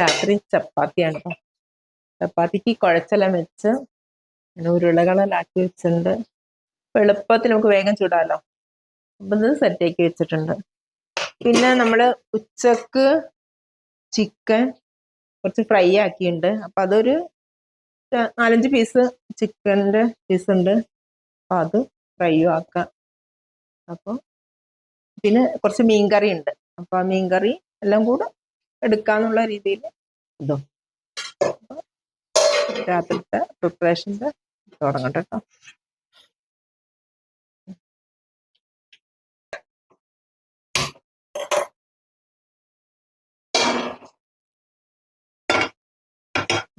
രാത്രി ചപ്പാത്തിയാണ്. ചപ്പാത്തിക്ക് കുഴച്ചെല്ലാം വെച്ച് പിന്നെ ഉരുളകളെല്ലാം ആക്കി വെച്ചിട്ടുണ്ട് എളുപ്പത്തിൽ നമുക്ക് വേഗം ചൂടാലോ. അപ്പൊ ഇത് സെറ്റ് ആക്കി വെച്ചിട്ടുണ്ട്. പിന്നെ നമ്മൾ ഉച്ചയ്ക്ക് ചിക്കൻ കുറച്ച് ഫ്രൈ ആക്കിയിട്ടുണ്ട് അപ്പൊ അതൊരു നാലഞ്ച് പീസ് ചിക്കന്റെ പീസ് ഉണ്ട്. അപ്പൊ അത് ഫ്രൈ ആക്കാം. അപ്പോൾ പിന്നെ കുറച്ച് മീൻകറി ഉണ്ട്. അപ്പൊ ആ മീൻകറി എല്ലാം കൂടെ എടുക്കാന്നുള്ള രീതിയിൽ ഇതും. രാത്രിത്തെ പ്രിപ്പറേഷന്റെ തുടങ്ങട്ടെ കേട്ടോ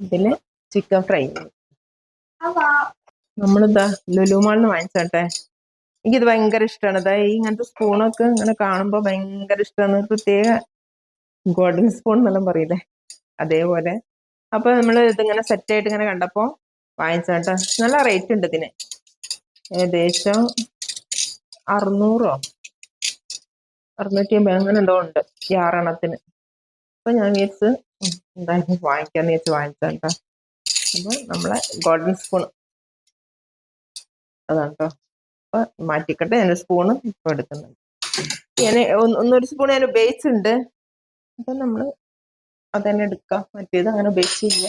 ഇതിൽ ചിക്കൻ ഫ്രൈ നമ്മളിതാ ലുലുമാളിന്ന് വാങ്ങിച്ചോട്ടെ. എനിക്കിത് ഭയങ്കര ഇഷ്ടമാണ് ഇതാ ഇങ്ങനത്തെ സ്പൂണൊക്കെ ഇങ്ങനെ കാണുമ്പോൾ ഭയങ്കര ഇഷ്ടമാണ് പ്രത്യേക ഗോൾഡൻ സ്പൂൺ എന്നെല്ലാം പറയില്ലേ? അതേപോലെ. അപ്പൊ നമ്മൾ ഇതിങ്ങനെ സെറ്റ് ആയിട്ട് ഇങ്ങനെ കണ്ടപ്പോ വാങ്ങിച്ചോട്ടെ നല്ല റേറ്റ് ഉണ്ട് ഇതിന്. ഏകദേശം അറുന്നൂറോ? അറുന്നൂറ്റി അമ്പത് അങ്ങനെ എന്തോ ഉണ്ട് ഈ ആറെണ്ണത്തിന്. അപ്പൊ ഞാൻ വിചാരിച്ച് എന്തായാലും വാങ്ങിക്കാന്ന് വിചാരിച്ച് വാങ്ങിച്ചോട്ടോ അപ്പൊ നമ്മളെ ഗോൾഡൻ സ്പൂൺ. അതാണ് അപ്പൊ മാറ്റിക്കട്ടെ ഞാൻ സ്പൂണ് ഇപ്പൊ എടുക്കുന്നുണ്ട്. ഞാൻ ഒന്ന് ഒന്നൊരു സ്പൂൺ ഞാൻ ഉപയോഗിച്ചിട്ടുണ്ട്. അപ്പൊ നമ്മൾ അതന്നെ എടുക്കാം. മറ്റേത് അങ്ങനെ ഉപയോഗിച്ചില്ല.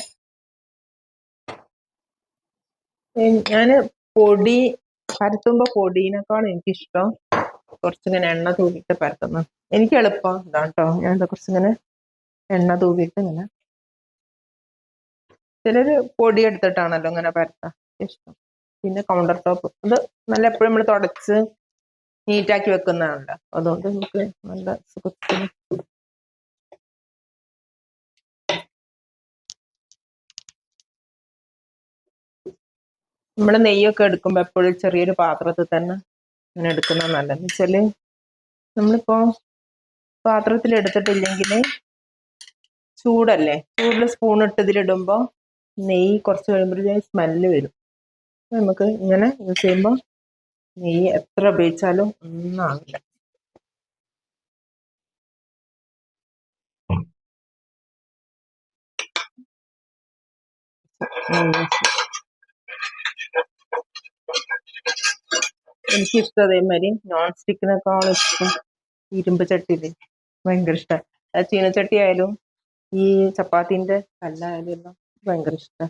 ഞാൻ പൊടി പരത്തുമ്പോ പൊടീനേക്കാളും എനിക്കിഷ്ടം കുറച്ചിങ്ങനെ എണ്ണ തൂക്കിയിട്ട് പരത്തുന്നത് എനിക്ക് എളുപ്പം ഇതാണ് കേട്ടോ ഞാൻ കുറച്ചിങ്ങനെ എണ്ണ തൂക്കിയിട്ട് ഇങ്ങനെ ചിലര് പൊടി എടുത്തിട്ടാണല്ലോ ഇങ്ങനെ പരത്താൻ ഇഷ്ടം. പിന്നെ കൗണ്ടർ ടോപ്പ് അത് നല്ല എപ്പോഴും നമ്മൾ തുടച്ച് നീറ്റാക്കി വെക്കുന്നതാണല്ലോ. അതുകൊണ്ട് നമുക്ക് നല്ല സുഖത്തിന് നമ്മൾ നെയ്യൊക്കെ എടുക്കുമ്പോൾ എപ്പോഴും ചെറിയൊരു പാത്രത്തിൽ തന്നെ ഇങ്ങനെ എടുക്കുന്നത് നല്ലതെന്ന് വെച്ചാൽ നമ്മളിപ്പോ പാത്രത്തിൽ എടുത്തിട്ടില്ലെങ്കിൽ ചൂടല്ലേ? ചൂടിൽ സ്പൂൺ ഇട്ട് ഇതിലിടുമ്പോൾ നെയ്യ് കുറച്ച് കഴിയുമ്പോഴത്തേക്ക് സ്മെല്ല് വരും. നമുക്ക് ഇങ്ങനെ യൂസ് ചെയ്യുമ്പോൾ നെയ്യ് എത്ര ഉപയോഗിച്ചാലും ഒന്നും ആവില്ല നെയ്യ് എനിക്കിഷ്ടം അതേമാതിരി നോൺ സ്റ്റിക്കിനേക്കാളും ഇഷ്ടം ഇരുമ്പ് ചട്ടിയിൽ ഭയങ്കര ഇഷ്ടം. ചീനച്ചട്ടി ആയാലും ഈ ചപ്പാത്തിന്റെ കല്ലായാലും എല്ലാം ഭയങ്കര ഇഷ്ടം.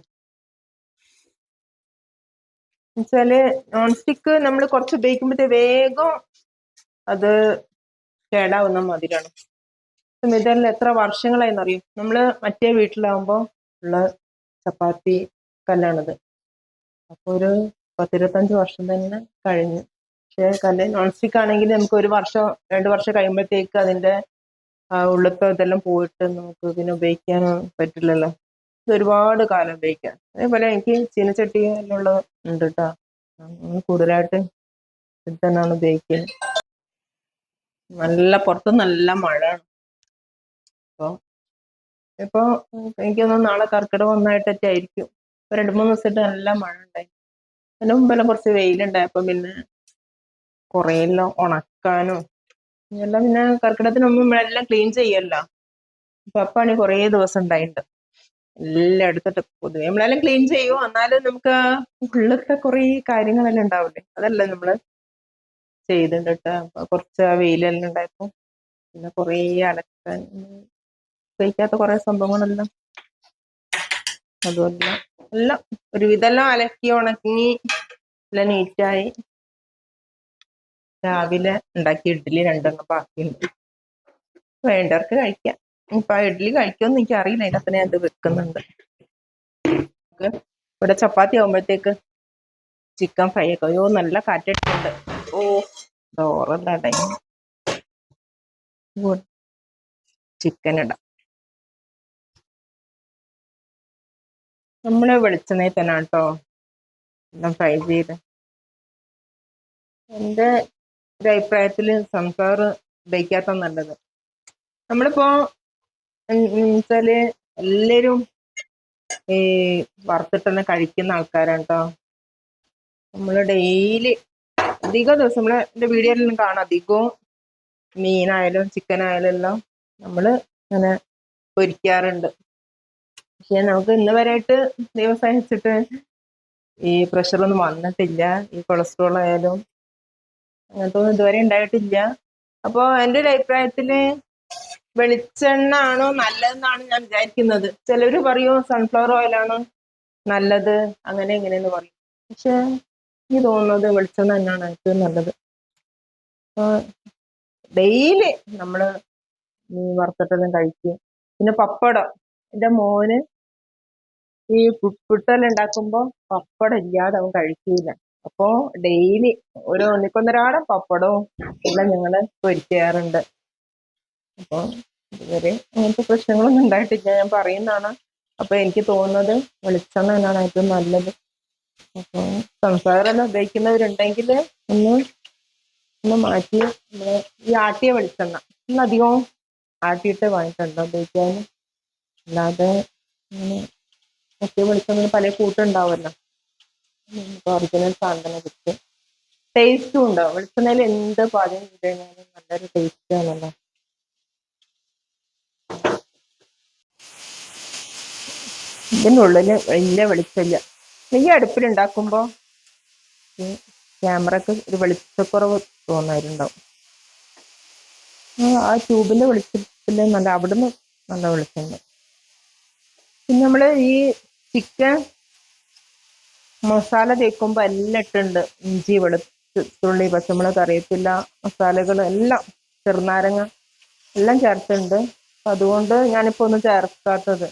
എന്നുവെച്ചാൽ നോൺ സ്റ്റിക്ക് നമ്മൾ കുറച്ച് ഉപയോഗിക്കുമ്പോഴത്തേ വേഗം അത് കേടാവുന്ന മതിരാണ് ഇതെല്ലാം എത്ര വർഷങ്ങളായിന്നറിയും? നമ്മൾ മറ്റേ വീട്ടിലാവുമ്പോ ഉള്ള ചപ്പാത്തി കല്ലാണിത്. അപ്പോൾ ഒരു പത്തിരുപത്തഞ്ച് വർഷം തന്നെ കഴിഞ്ഞു. പക്ഷേ കല്ല് നോൺ സ്റ്റിക്ക് ആണെങ്കിൽ നമുക്ക് ഒരു വർഷം രണ്ട് വർഷം കഴിയുമ്പോഴത്തേക്ക് അതിന്റെ ഉള്ളിപ്പം ഇതെല്ലാം പോയിട്ട് നമുക്ക് പിന്നെ ഉപയോഗിക്കാൻ പറ്റില്ലല്ലോ. ഇത് ഒരുപാട് കാലം ഉപയോഗിക്കാം. അതേപോലെ എനിക്ക് ചീനച്ചട്ടി ഉള്ള ഉണ്ട് കേട്ടോ. കൂടുതലായിട്ട് ഇത് തന്നെയാണ് ഉപയോഗിക്കുന്നത്. നല്ല പുറത്ത് നല്ല മഴയാണ്. അപ്പോൾ ഇപ്പൊ എനിക്ക് തോന്നുന്നു നാളെ കർക്കിടകം ഒന്നായിട്ടൊക്കെ ആയിരിക്കും. ഇപ്പോൾ രണ്ട് മൂന്ന് ദിവസമായിട്ട് നല്ല മഴ ഉണ്ടായി. അതിന് മുമ്പെല്ലാം കുറച്ച് വെയിലുണ്ടായപ്പോ പിന്നെ കുറേ എല്ലാം ഉണക്കാനും എല്ലാം പിന്നെ കർക്കിടത്തിന് മുമ്പ് നമ്മളെല്ലാം ക്ലീൻ ചെയ്യല്ലോ. അപ്പൊ അപ്പാണ് കുറേ ദിവസം ഉണ്ടായിട്ടുണ്ട് എല്ലാം എടുത്തിട്ട് പൊതുവെ നമ്മളെല്ലാം ക്ലീൻ ചെയ്യും എന്നാലും നമുക്ക് ഉള്ളിലത്തെ കുറേ കാര്യങ്ങളെല്ലാം ഉണ്ടാവില്ലേ അതെല്ലാം നമ്മൾ ചെയ്തിട്ടുണ്ട് ട്ടോ. അപ്പൊ കുറച്ച് വെയിലെല്ലാം ഉണ്ടായപ്പോ പിന്നെ കുറേ അലക്കാൻ ഉപയോഗിക്കാത്ത കൊറേ സംഭവങ്ങളെല്ലാം അതുമല്ല എല്ലാം ഒരുവിധെല്ലാം അലക്കി ഉണക്കി എല്ലാം നീറ്റായി രാവിലെ ഉണ്ടാക്കിയ ഇഡ്ഡലി രണ്ടെണ്ണം ബാക്കിയുണ്ട്. വേണ്ടവർക്ക് കഴിക്കാം. ഇപ്പൊ ഇഡ്ഡലി കഴിക്കുമെന്ന് എനിക്ക് അറിയില്ല അതിനകത്ത് ഞാൻ ഇത് വെക്കുന്നുണ്ട്. ഇവിടെ ചപ്പാത്തി ആകുമ്പോഴത്തേക്ക് ചിക്കൻ ഫ്രൈ ഒക്കെ. അയ്യോ നല്ല കാറ്റിട്ടുണ്ട് ഓ ഡോറല്ലാട്ടെ ചിക്കൻ ഇടാം. നമ്മൾ വെളിച്ചെണ്ണയിൽ തന്നെ കേട്ടോ ഫ്രൈ ചെയ്ത്? എന്റെ ഒരു അഭിപ്രായത്തിൽ സംസാർ ഉപയോഗിക്കാത്ത നല്ലത്. നമ്മളിപ്പോ എന്നുവെച്ചാൽ എല്ലാരും ഈ വറുത്തിട്ട് തന്നെ കഴിക്കുന്ന ആൾക്കാരാണ് കേട്ടോ നമ്മൾ ഡെയിലി അധിക ദിവസം നമ്മളെ എന്റെ വീഡിയോയിലൊന്നും കാണാം. അധികവും മീനായാലും ചിക്കൻ ആയാലും എല്ലാം നമ്മൾ ഇങ്ങനെ പൊരിക്കാറുണ്ട്. പക്ഷെ നമുക്ക് ഇന്ന് വരെയായിട്ട് ദൈവം സഹിച്ചിട്ട് ഈ പ്രഷറൊന്നും വന്നിട്ടില്ല. ഈ കൊളസ്ട്രോൾ ആയാലും അങ്ങനത്തെ ഒന്നും ഇതുവരെ ഉണ്ടായിട്ടില്ല. അപ്പോ എന്റെ ഒരു അഭിപ്രായത്തിൽ വെളിച്ചെണ്ണ ആണോ നല്ലതെന്നാണ് ഞാൻ വിചാരിക്കുന്നത്. ചിലര് പറയും സൺഫ്ലവർ ഓയിൽ ഓയിലാണ് നല്ലത് അങ്ങനെ ഇങ്ങനെയെന്ന് പറയും. പക്ഷെ എനിക്ക് തോന്നുന്നത് വെളിച്ചെണ്ണ തന്നെയാണ് ഏറ്റവും നല്ലത്. ഡെയിലി നമ്മൾ മീൻ വറുത്തിട്ടെല്ലാം കഴിക്കും. പിന്നെ പപ്പടം. എന്റെ മോന് ഈ പുട്ടെല്ലാം ഉണ്ടാക്കുമ്പോ പപ്പടം ഇല്ലാതെ അവൻ കഴിക്കൂല. അപ്പോ ഡെയിലി ഒരു ഒന്നിക്കൊന്നരാടം പപ്പടവും എല്ലാം ഞങ്ങൾ പൊരിക്കാറുണ്ട്. അപ്പൊ ഇതുവരെ അങ്ങനത്തെ പ്രശ്നങ്ങളൊന്നും ഉണ്ടായിട്ടില്ല. ഞാൻ പറയുന്നതാണ്. അപ്പൊ എനിക്ക് തോന്നുന്നത് വെളിച്ചെണ്ണ തന്നെയാണ് ഏറ്റവും നല്ലത്. അപ്പൊ സംസാരം ഉപയോഗിക്കുന്നവരുണ്ടെങ്കിൽ ഒന്ന് ഒന്ന് മാറ്റി ഈ ആട്ടിയ വെളിച്ചെണ്ണ. ഒന്ന് അധികവും ആട്ടിയിട്ട് വാങ്ങിയിട്ടുണ്ടോ ഉപയോഗിക്കാൻ. അല്ലാതെ മറ്റേ വെളിച്ചെണ്ണ പല കൂട്ടുണ്ടാവുമല്ലോ. ഒറിജിനൽ സാധനം കിട്ടും. ടേസ്റ്റും ഉണ്ടാവും. വെളിച്ചെണ്ണയിൽ എന്ത് പാചകം ചെയ്ത് കഴിഞ്ഞാലും നല്ലൊരു ടേസ്റ്റ് ആണല്ലോ. ഇതിന്റെ ഉള്ളിൽ വലിയ നീ അടുപ്പിൽ ഉണ്ടാക്കുമ്പോ ക്യാമറക്ക് ഒരു വെളിച്ചക്കുറവ് തോന്നാറുണ്ടാവും. ആ ട്യൂബിന്റെ വെളിച്ചത്തിൽ നല്ല അവിടുന്ന് നല്ല വെളിച്ചമുണ്ട്. പിന്നെ നമ്മൾ ഈ ചിക്കൻ മസാല തേക്കുമ്പോ എല്ലാം ഇട്ടുണ്ട് ഇഞ്ചി വെളുത്തുള്ളി പച്ചമുളക് കറിവേപ്പില മസാലകൾ എല്ലാം ചെറുനാരങ്ങ എല്ലാം ചേർത്തുണ്ട് അതുകൊണ്ട് ഞാനിപ്പോ ഒന്നും ചേർക്കാത്തത്.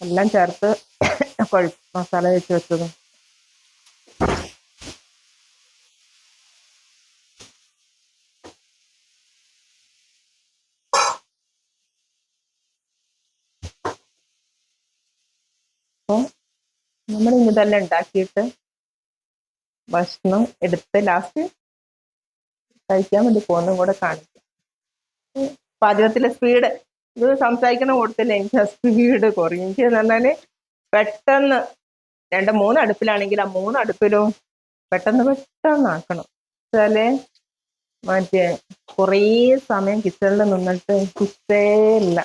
എല്ലാം ചേർത്ത് കൊഴ മസാല വെച്ച് വെച്ചതും അപ്പോൾ നമ്മൾ ഇതെല്ലാം ഉണ്ടാക്കിയിട്ട് ഭക്ഷണം എടുത്ത് ലാസ്റ്റ് കഴിക്കാൻ വേണ്ടി പോകുന്നതും കൂടെ കാണിക്കാം. പാചകത്തിലെ സ്പീഡ് ഇത് സംസാരിക്കണ കൂട്ടത്തില്ല എനിക്ക് ആ സ്പീഡ് കുറയും. എനിക്ക് എന്ന് പെട്ടെന്ന് രണ്ട് മൂന്ന് അടുപ്പിലാണെങ്കിൽ ആ മൂന്ന് അടുപ്പിലും പെട്ടെന്ന് പെട്ടെന്ന് ആക്കണം. വെച്ചാൽ മറ്റേ കുറേ സമയം കിച്ചണിൽ നിന്നിട്ട് ഇല്ല.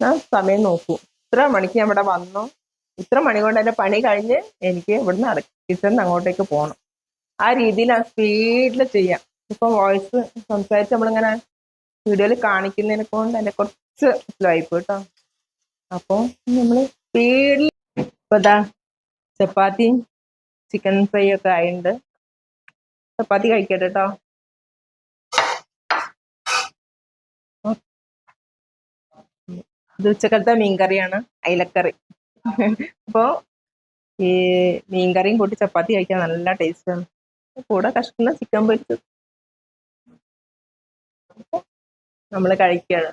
ഞാൻ സമയം നോക്കൂ. ഇത്ര മണിക്ക് ഞാൻ ഇവിടെ വന്നു. ഇത്ര മണി കൊണ്ട് എന്റെ പണി കഴിഞ്ഞ് എനിക്ക് ഇവിടുന്ന് അട കിച്ചണിൽ അങ്ങോട്ടേക്ക് പോകണം ആ രീതിയിൽ ആ സ്പീഡിൽ ചെയ്യാം. ഇപ്പൊ വോയിസ് സംസാരിച്ച് നമ്മളിങ്ങനെ വീഡിയോയിൽ കാണിക്കുന്നതിനെ കൊണ്ട് എന്നെ കുറച്ച് സ്ലോ ആയിപ്പോയി കേട്ടോ അപ്പോൾ നമ്മൾ സ്പീഡിൽ ഇപ്പൊ ഇതാ ചപ്പാത്തിയും ചിക്കൻ ഫ്രൈ ഒക്കെ ആയിട്ടുണ്ട് ചപ്പാത്തി കഴിക്കട്ടെ കേട്ടോ ഇത് ഉച്ചക്കലത്തെ മീൻകറിയാണ് അയിലക്കറി. അപ്പോൾ ഈ മീൻകറിയും കൂട്ടി ചപ്പാത്തി കഴിക്കാൻ നല്ല ടേസ്റ്റാണ് കൂടെ കഷ്ണം ചിക്കൻ പൊരിച്ചത്. നമ്മൾ കഴിക്കുകയാണ്